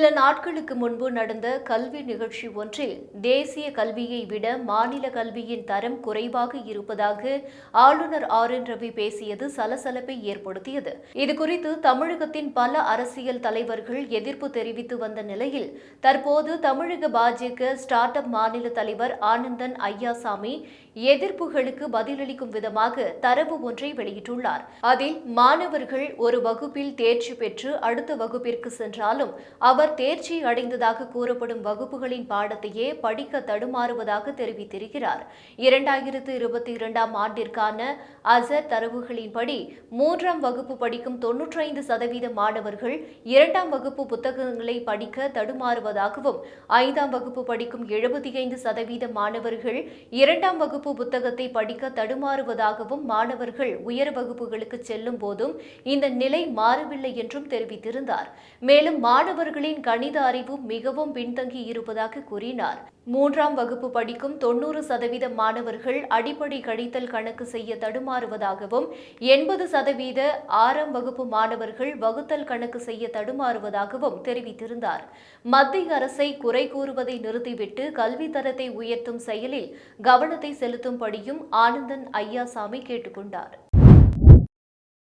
சில நாட்களுக்கு முன்பு நடந்த கல்வி நிகழ்ச்சி ஒன்றில் தேசிய கல்வியை விட மாநில கல்வியின் தரம் குறைவாக இருப்பதாக ஆளுநர் ஆர் என் ரவி பேசியது சலசலப்பை ஏற்படுத்தியது. இதுகுறித்து தமிழகத்தின் பல அரசியல் தலைவர்கள் எதிர்ப்பு தெரிவித்து வந்த நிலையில் தற்போது தமிழக பாஜக ஸ்டார்ட் அப் மாநில தலைவர் ஆனந்தன் ஐயாசாமி எதிர்ப்புகளுக்கு பதிலளிக்கும் விதமாக தரவு ஒன்றை வெளியிட்டுள்ளார். அதில் மாணவர்கள் ஒரு வகுப்பில் தேர்ச்சி பெற்று அடுத்த வகுப்பிற்கு சென்றாலும் அவர் தேர்ச்சி அடைந்ததாக கூறப்படும் வகுப்புகளின் பாடத்தையே படிக்க தடுமாறுவதாக தெரிவித்திருக்கிறார். இரண்டாயிரத்து இருபத்தி இரண்டாம் ஆண்டிற்கான அசர் தரவுகளின்படி மூன்றாம் வகுப்பு படிக்கும் தொன்னூற்றைந்து சதவீத மாணவர்கள் இரண்டாம் வகுப்பு புத்தகங்களை படிக்க தடுமாறுவதாகவும் ஐந்தாம் வகுப்பு படிக்கும் எழுபத்தி ஐந்து சதவீத மாணவர்கள் இரண்டாம் வகுப்பு புத்தகத்தை படிக்க தடுமாறுவதாகவும் மாணவர்கள் உயர் வகுப்புகளுக்கு செல்லும் போதும் இந்த நிலை மாறவில்லை என்றும் தெரிவித்திருந்தார். மேலும் மாணவர்களின் மாணவர்களின் கணித அறிவு மிகவும் பின்தங்கி இருப்பதாக கூறினார். மூன்றாம் வகுப்பு படிக்கும் தொன்னூறு சதவீத மாணவர்கள் அடிப்படை கழித்தல் கணக்கு செய்ய தடுமாறுவதாகவும் எண்பது சதவீத ஆறாம் வகுப்பு மாணவர்கள் வகுத்தல் கணக்கு செய்ய தடுமாறுவதாகவும் தெரிவித்திருந்தார். மத்திய அரசை குறை கூறுவதை நிறுத்திவிட்டு கல்வி தரத்தை உயர்த்தும் செயலில் கவனத்தை செலுத்தும்படியும் ஆனந்தன் ஐயாசாமி கேட்டுக்கொண்டார்.